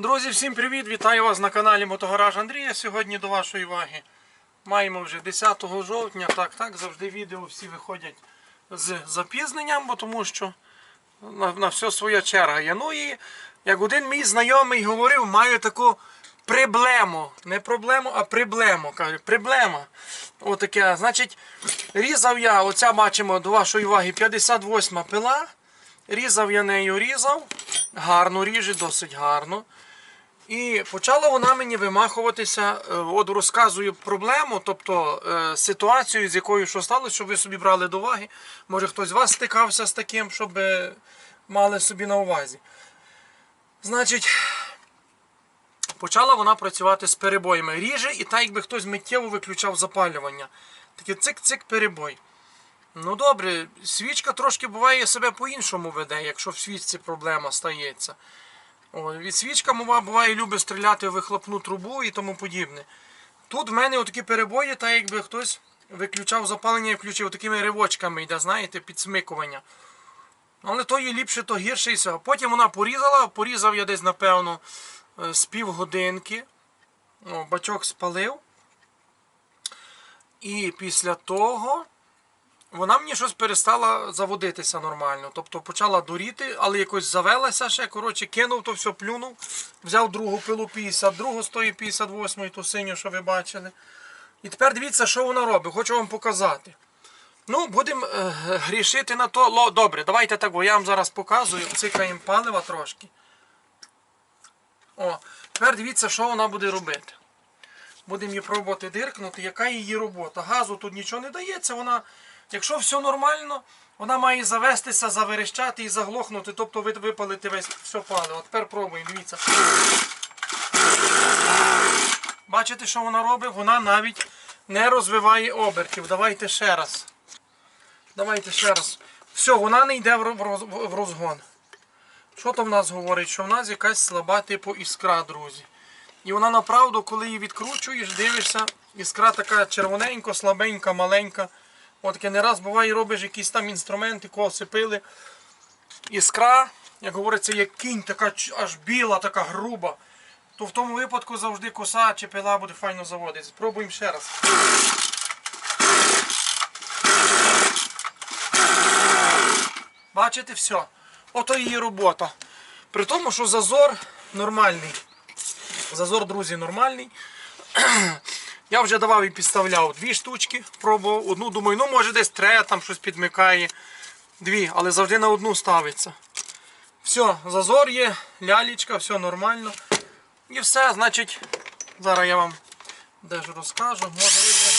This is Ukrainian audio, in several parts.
Друзі, всім привіт! Вітаю вас на каналі Мотогараж Андрія. Сьогодні до вашої уваги. Маємо вже 10 жовтня. Так, так, завжди відео всі виходять з запізненням, бо тому що на, на все своя черга є. Ну і як один мій знайомий говорив, маю таку проблему. Не проблему, а проблему. Каже, проблема. Отаке. Значить, різав я, оця бачимо до вашої уваги 58 пила. Різав я нею різав. Гарно ріже, досить гарно. І почала вона мені вимахуватися, е, от розказую проблему, тобто е, ситуацію, з якою що сталося, щоб ви собі брали до уваги. Може хтось з вас стикався з таким, щоб е, мали собі на увазі. Значить, почала вона працювати з перебоями. Ріже і так, якби хтось миттєво виключав запалювання. Такий цик-цик перебой. Ну добре, свічка трошки буває себе по-іншому веде, якщо в свічці проблема стається. О, від свічка мова буває любить стріляти в вихлопну трубу і тому подібне. Тут в мене отакі перебої, так якби хтось виключав запалення і включив такими ривочками, йде, знаєте, підсмикування. Але то є ліпше, то гірше і все. Потім вона порізала, порізав я десь, напевно, е, з півгодинки. Бачок спалив. І після того вона мені щось перестала заводитися нормально. Тобто почала дуріти, але якось завелася ще. Коротше, кинув то все, плюнув. Взяв другу пилу 52 з тої 58 ту синю, що ви бачили. І тепер дивіться, що вона робить. Хочу вам показати. Ну, будемо е, грішити на то. Ло, добре, давайте так, бо я вам зараз показую. Цикаємо палива трошки. О, тепер дивіться, що вона буде робити. Будемо її пробувати диркнути, яка її робота. Газу тут нічого не дається. Вона, якщо все нормально, вона має завестися, заверещати і заглохнути, тобто ви- випалити весь все паливо. Тепер пробуємо, дивіться. Бачите, що вона робить? Вона навіть не розвиває обертів. Давайте ще раз. Давайте ще раз. Все, вона не йде в ро- в роз- в розгон. Що то в нас говорить? Що в нас якась слаба типу іскра, друзі. І вона направду, коли її відкручуєш, дивишся, іскра така червоненька, слабенька, маленька. От таке не раз буває, робиш якісь там інструменти, коси пили. Іскра, як говориться, як кінь, така аж біла, така груба. То в тому випадку завжди коса чи пила буде файно заводитися. Спробуємо ще раз. Бачите, все. Ото її робота. При тому, що зазор нормальний. Зазор, друзі, нормальний. Я вже давав і підставляв дві штучки, пробував. Одну думаю, ну може десь третя там щось підмикає. Дві, але завжди на одну ставиться. Все, зазор є, лялечка, все нормально. І все, значить, зараз я вам деж розкажу. Може ви вже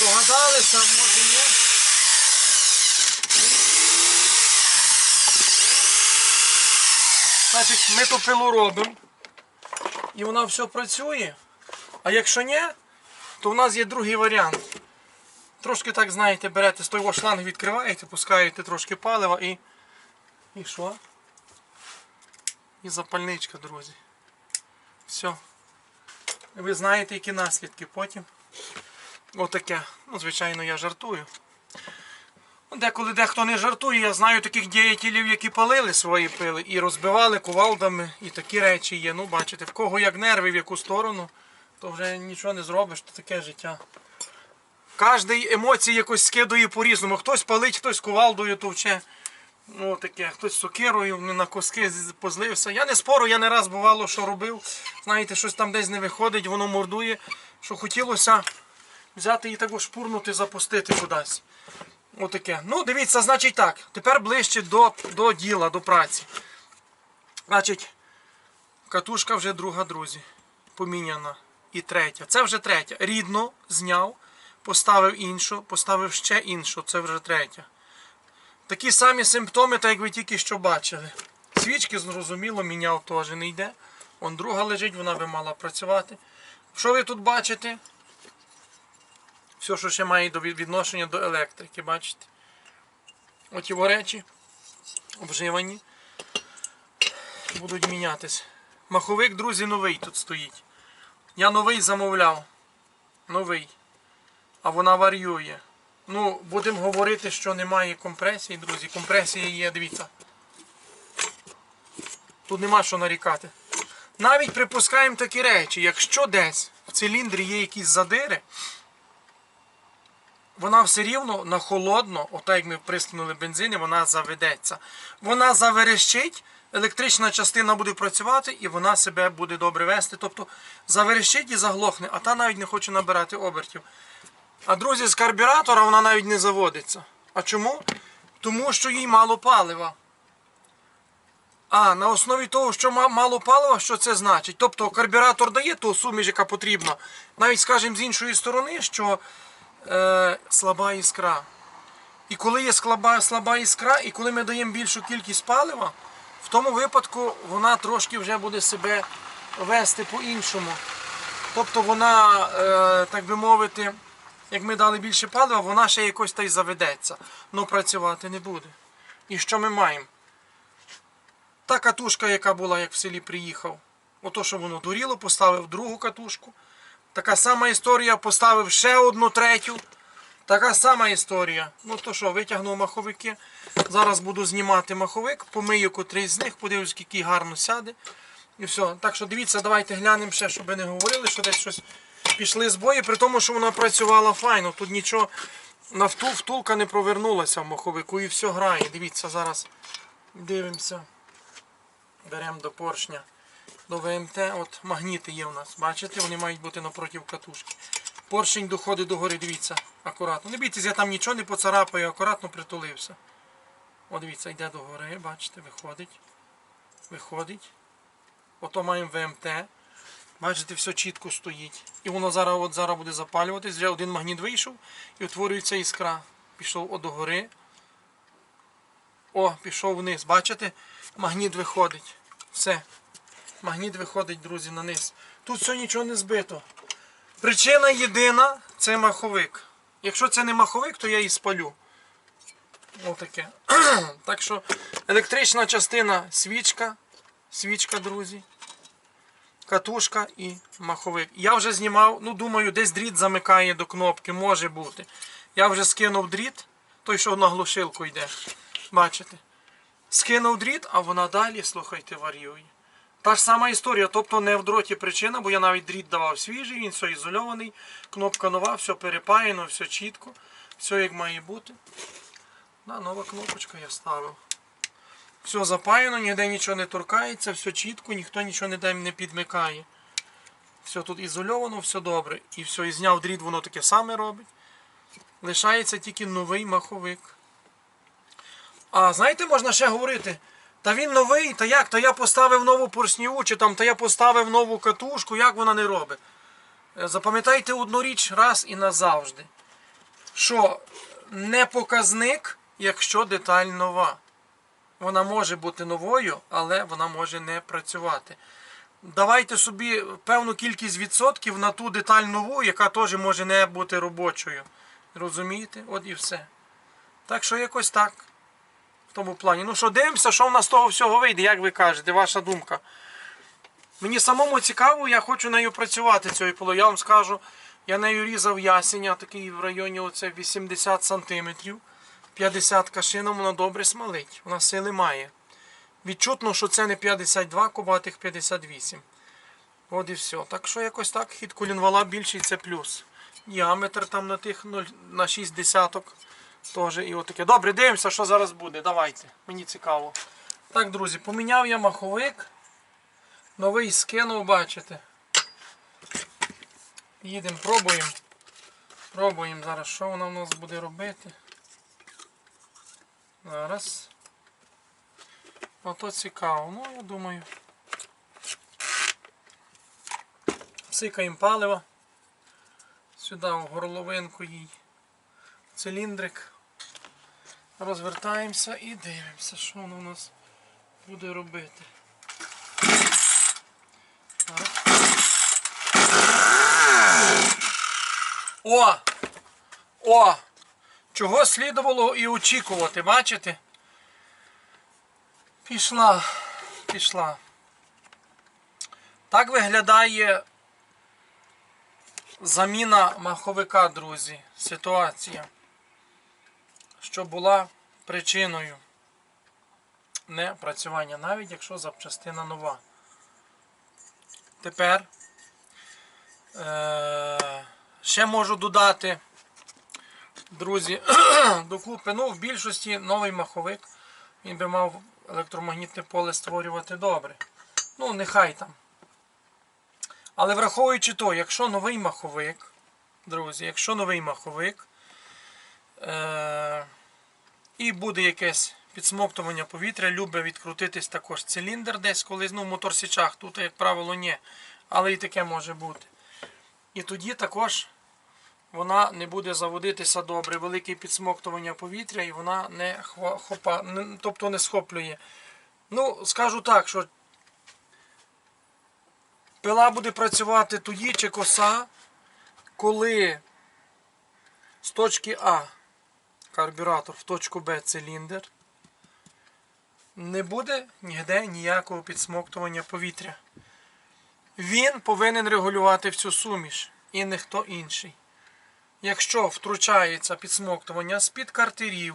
догадалися, може ні. Значить, ми ту пилу робимо. І вона все працює. А якщо ні, то в нас є другий варіант. Трошки так, знаєте, берете з того шланг, відкриваєте, пускаєте трошки палива і. І що? І запальничка, друзі. Все. Ви знаєте, які наслідки потім. Отаке. Ну, звичайно, я жартую. Деколи дехто не жартує, я знаю таких діятелів, які палили свої пили і розбивали кувалдами, і такі речі є. Ну, бачите, в кого як нерви, в яку сторону, то вже нічого не зробиш, то таке життя. Кожний емоції якось скидує по-різному. Хтось палить, хтось кувалдою товче. Ну, таке, хтось сокирою ну, на коски позлився. Я не спору, я не раз бувало, що робив. Знаєте, щось там десь не виходить, воно мордує. Що хотілося взяти і так шпурнути, запустити кудись. Отаке. Ну, дивіться, значить так. Тепер ближче до, до діла, до праці. Значить, катушка вже друга, друзі. Поміняна. І третя. Це вже третя. Рідно зняв, поставив іншу, поставив ще іншу. Це вже третя. Такі самі симптоми, так як ви тільки що бачили. Свічки, зрозуміло, міняв теж не йде. Вон друга лежить, вона би мала працювати. Що ви тут бачите? Все, що ще має відношення до електрики, бачите? Оті во речі обживані. Будуть мінятись. Маховик, друзі, новий тут стоїть. Я новий замовляв. Новий. А вона варіює. Ну, будемо говорити, що немає компресії, друзі. Компресія є, дивіться. Тут нема що нарікати. Навіть припускаємо такі речі, якщо десь в циліндрі є якісь задири, вона все рівно на холодно, отак як ми пристегнули бензин, вона заведеться. Вона заверещить, електрична частина буде працювати і вона себе буде добре вести. Тобто заверещить і заглохне, а та навіть не хоче набирати обертів. А друзі, з карбюратора вона навіть не заводиться. А чому? Тому що їй мало палива. А, на основі того, що мало палива, що це значить? Тобто карбюратор дає ту суміш, яка потрібна. Навіть, скажімо, з іншої сторони, що е, слаба іскра. І коли є слаба, слаба іскра, і коли ми даємо більшу кількість палива, в тому випадку вона трошки вже буде себе вести по-іншому. Тобто вона, е, так би мовити, як ми дали більше палива, вона ще якось та й заведеться. але працювати не буде. І що ми маємо? Та катушка, яка була, як в селі приїхав. Ото, що воно дуріло, поставив другу катушку. Така сама історія, поставив ще одну третю. Така сама історія. Ну то що, витягнув маховики. Зараз буду знімати маховик, помию котрий з них, подивлюсь, який гарно сяде. І все. Так що дивіться, давайте глянемо ще, щоб не говорили, що десь щось пішли збої, при тому, що вона працювала файно. Тут нічого на втул, втулка не провернулася в маховику і все грає. Дивіться, зараз дивимося. Беремо до поршня, до ВМТ. От магніти є у нас. Бачите, вони мають бути напроти катушки. Поршень доходить до гори, дивіться, акуратно. Не бійтесь, я там нічого не поцарапаю, акуратно притулився. О, дивіться, йде до гори, бачите, виходить. Виходить. Ото маємо ВМТ. Бачите, все чітко стоїть. І воно зараз от зараз буде запалюватись. Вже один магніт вийшов і утворюється іскра. Пішов о, до гори. О, пішов вниз. Бачите? Магніт виходить. Все. Магніт виходить, друзі, на низ. Тут все нічого не збито. Причина єдина це маховик. Якщо це не маховик, то я її спалю. Отаке. так що електрична частина свічка. Свічка, друзі. Катушка і маховик. Я вже знімав, ну думаю, десь дріт замикає до кнопки, може бути. Я вже скинув дріт, той, що на глушилку йде. Бачите? Скинув дріт, а вона далі, слухайте, варіює. Та ж сама історія, тобто не в дроті причина, бо я навіть дріт давав свіжий, він все ізольований, кнопка нова, все перепаяно, все чітко, все як має бути. Да, нова кнопочка я ставив. Все запаяно, ніде нічого не торкається, все чітко, ніхто нічого не, не підмикає. Все тут ізольовано, все добре. І все, і зняв дріт, воно таке саме робить. Лишається тільки новий маховик. А знаєте, можна ще говорити. Та він новий, та як? Та я поставив нову поршню, чи там, та я поставив нову катушку, як вона не робить. Е, Запам'ятайте одну річ раз і назавжди. Що не показник, якщо деталь нова. Вона може бути новою, але вона може не працювати. Давайте собі певну кількість відсотків на ту деталь нову, яка теж може не бути робочою. Розумієте? От і все. Так що якось так. Тому плані. Ну що, дивимося, що в нас з того всього вийде, як ви кажете, ваша думка. Мені самому цікаво, я хочу нею працювати цією полою. Я вам скажу, я нею різав ясеня, такий в районі оце 80 см. 50 кашином вона добре смалить. Вона сили має. Відчутно, що це не 52 кубатих 58. От і все. Так що якось так, хід колінвала більший це плюс. Діаметр там на тих 0, на 6 десяток. Теж і отаке. Добре, дивимося, що зараз буде. Давайте. Мені цікаво. Так, друзі, поміняв я маховик. Новий скинув, бачите. Їдемо, пробуємо. Пробуємо зараз, що вона в нас буде робити. Зараз. Ото цікаво. Ну, я думаю. Всикаємо паливо. Сюди в горловинку їй циліндрик. Розвертаємося і дивимося, що воно у нас буде робити. О! О! Чого слідувало і очікувати, бачите? Пішла, пішла. Так виглядає заміна маховика, друзі. Ситуація, що була причиною непрацювання, навіть якщо запчастина нова. Тепер е- ще можу додати, друзі, докупи. Ну, в більшості новий маховик. Він би мав електромагнітне поле створювати добре. Ну, нехай там. Але враховуючи то, якщо новий маховик, друзі, якщо новий маховик, е- і буде якесь підсмоктування повітря, любить відкрутитись також циліндр десь колись, ну в моторсічах, тут, як правило, ні. Але і таке може бути. І тоді також вона не буде заводитися добре, велике підсмоктування повітря, і вона не хопа, тобто не схоплює. Ну, скажу так, що пила буде працювати тоді чи коса, коли з точки А карбюратор в точку Б циліндр, не буде ніде ніякого підсмоктування повітря. Він повинен регулювати всю суміш і ніхто інший. Якщо втручається підсмоктування з-під картерів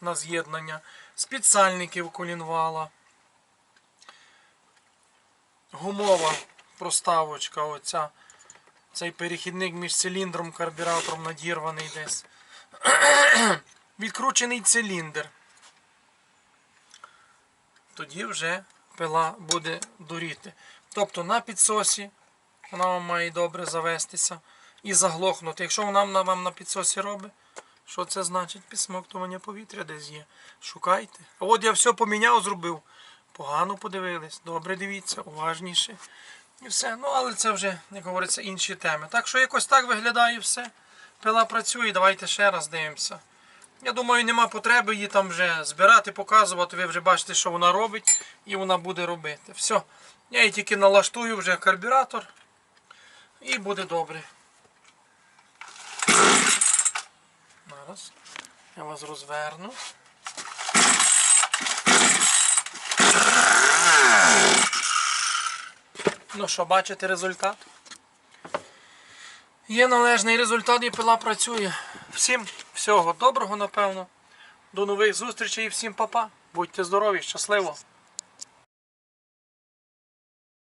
на з'єднання, з-під сальників колінвала, гумова проставочка, оця, цей перехідник між циліндром і карбюратором надірваний десь відкручений циліндр. Тоді вже пила буде дуріти. Тобто на підсосі вона вам має добре завестися і заглохнути. Якщо вона вам на підсосі робить, що це значить? Підсмоктування повітря десь є. Шукайте. А от я все поміняв, зробив. Погано подивились. Добре дивіться, уважніше. І все. Ну, але це вже, як говориться, інші теми. Так що якось так виглядає все. Пила працює, давайте ще раз дивимося. Я думаю, нема потреби її там вже збирати, показувати. Ви вже бачите, що вона робить, і вона буде робити. Все. Я її тільки налаштую вже карбюратор. І буде добре. Зараз. Я вас розверну. Ну що, бачите результат? Є належний результат і пила працює. Всім всього доброго, напевно. До нових зустрічей і всім па-па. Будьте здорові, щасливо!